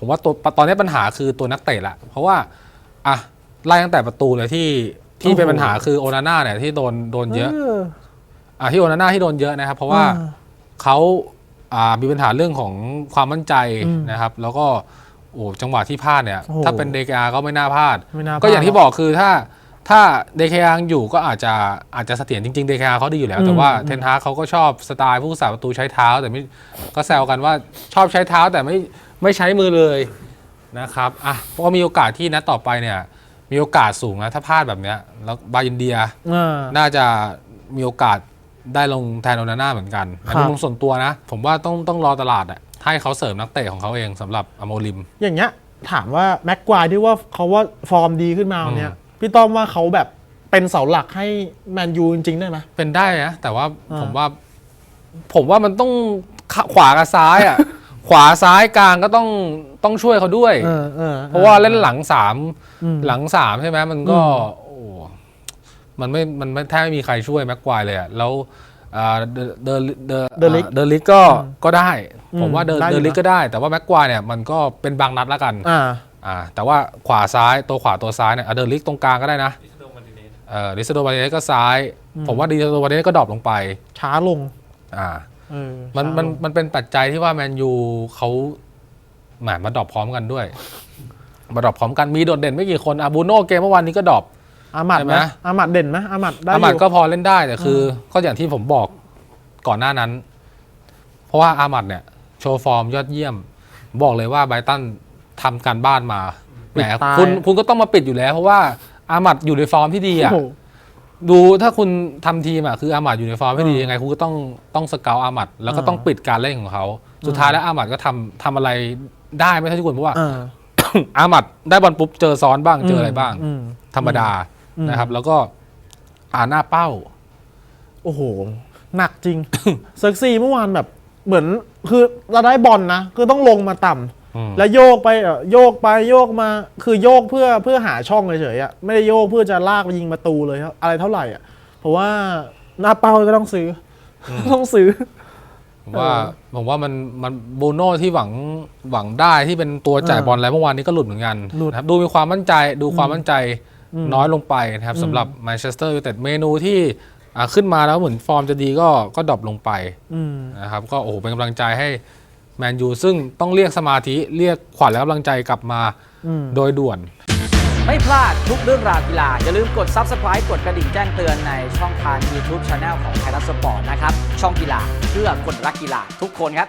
ผมว่าตัวตอนนี้ปัญหาคือตัวนักเตะละเพราะว่าอะไล่ตั้งแต่ประตูเลยที่ที่เป็นปัญหาคือโอนาน่าเนี่ยที่โดนโดนเยอะอะที่โอนาน่าที่โดนเยอะนะครับ เพราะว่าอ่าเขาอ่ามีปัญหาเรื่องของความมั่นใจอืมนะครับ แล้วก็โอ้จังหวะที่พลาดเนี่ยโอ้โหถ้าเป็นเดกาก็ไม่น่าพลาดไม่น่าก็อย่างที่พลดบอกคือถ้าถ้าเดคยังอยู่ก็อาจจะอาจจะเสถียรจริงๆเดคาเขาดีอยู่แล้วอืมแต่ว่าอืมเทนฮากเขาก็ชอบสไตล์ผู้สาประตูใช้เท้าแต่ไม่ก็แซวกันว่าชอบใช้เท้าแต่ไม่ ไม่ใช้มือเลยนะครับอะก็มีโอกาสที่นัดต่อไปเนี่ย มีโอกาสสูงนะถ้าพลาดแบบเนี้ยแล้วบายินเดียอ่าน่าจะมีโอกาสได้ลงแทนโอนาน่าเหมือนกันอันนี้ครับ มุมส่วนตัวนะ ผมว่าต้องต้องรอตลาดอะให้เขาเสริมนักเตะของเขาเองสำหรับอโมลิม อย่างเงี้ยถามว่าแม็กควายที่ว่าเขาว่าฟอร์มดีขึ้นมาเนี่ยอืมพี่ต้อมว่าเขาแบบเป็นเสาหลักให้แมนยูจริงๆได้ไหม เป็นได้นะแต่ว่าอ่า ผมว่า ผมว่ามันต้องขขวากับซ้ายอะ ขวาซ้ายกลางก็ต้องต้องช่วยเขาด้วย เออเออเพราะว่าเล่นหลังสามอืม หลังสามใช่ไหมมันก็อืมโอ้มันไม่มันไม่แทบไม่มีใครช่วยแม็กควายเลยอะแล้วอ่าเดเดเดเดลิกเดลิกก็ก็ได้ อืมผมว่าเดได้อยู่เดลิกนะก็ได้ แต่ว่าแม็กควายเนี่ยมันก็เป็นบางนัดแล้วกันอ่า อ่าแต่ว่าขวาซ้ายตัวขวาตัวซ้ายเนี่ยอะเดลิกตรงกลางก็ได้นะเอ่อดิสโดบาเนสก็ซ้าย ผมว่าดิสโดบาเนสก็ดรอปลงไปช้าลง อ่า เออมันช้ามันลงมันเป็นปัจจัยที่ว่าแมนยูเขาแหมมาดรอปพร้อมกันด้วย มาดรอปพร้อมกันมีโดดเด่นไม่กี่คนอาบูโน่เกมเมื่อวานนี้ก็ดรอปอามัดใช่ไหไหมมอามัดเด่นไหมอามัดได้อาอมัดยู่ก็พอเล่นได้แต่คืออก็อย่างที่ผมบอกก่อนหน้านั้น เพราะว่าอามัดเนี่ยโชว์ฟอร์มยอดเยี่ยม บอกเลยว่าไบรตันทำการบ้านมาแหมปิดตายคุณคุณก็ต้องมาปิดอยู่แล้ว เพราะว่าอามัดอยู่ในฟอร์มที่ดีอะโอ้โห ดูถ้าคุณทำทีมอะคืออามัดอยู่ในฟอร์มที่ดียังไงคุณก็ต้องต้องสเกลอามัดแล้วก็อ่าต้องปิดการเล่นของเขาสุดท้ายแล้วอามัดก็ทำทำอะไรได้ไม่เท่าที่ควรเพราะว่า อ่า อามัดได้บอลปุ๊บเจอซ้อนบ้างเจออะไรบ้างมธรรมดาอืม นะครับ แล้วก็อ่าหน้าเป้า โอ้โห หนักจริง เซ็กซี่เมื่อวานแบบเหมือนคือเราได้บอลนะ คือต้องลงมาต่ำอืม แล้วโยกไปเอ่อโยกไปโยกมา คือโยกเพื่อเพื่อหาช่องเฉยๆอะไม่ได้โยกเพื่อจะลากไปยิงประตูเลยครับอะไรเท่าไหร่อะเพราะว่าหน้าเป้าก็ต้องซื้ออต้องซื้อผมว่าเออผมว่ามันมันบูโน่ที่หวังหวังได้ที่เป็นตัวจ่ายเออบอลแล้วเมื่อวานนี้ก็หลุดเหมือนกันหลุดนะครับดูมีความมั่นใจดูความมั่นใจอืมน้อยลงไปนะครับอืมสำหรับแมนเชสเตอร์ยูไนเต็ดเมนูที่อ่าขึ้นมาแล้วเหมือนฟอร์มจะดีก็ก็ดรอปลงไปอืมนะครับก็โอ้โหเป็นกำลังใจให้ แมนยูซึ่งต้องเรียกสมาธิเรียกขวัญและกำลังใจกลับมาอืมโดยด่วน ไม่พลาดทุกเรื่องราวกีฬา อย่าลืมกด Subscribe กดกระดิ่งแจ้งเตือนในช่องทาง YouTube Channel ของไทยรัฐสปอร์ตนะครับ ช่องกีฬาเพื่อคนรักกีฬาทุกคนครับ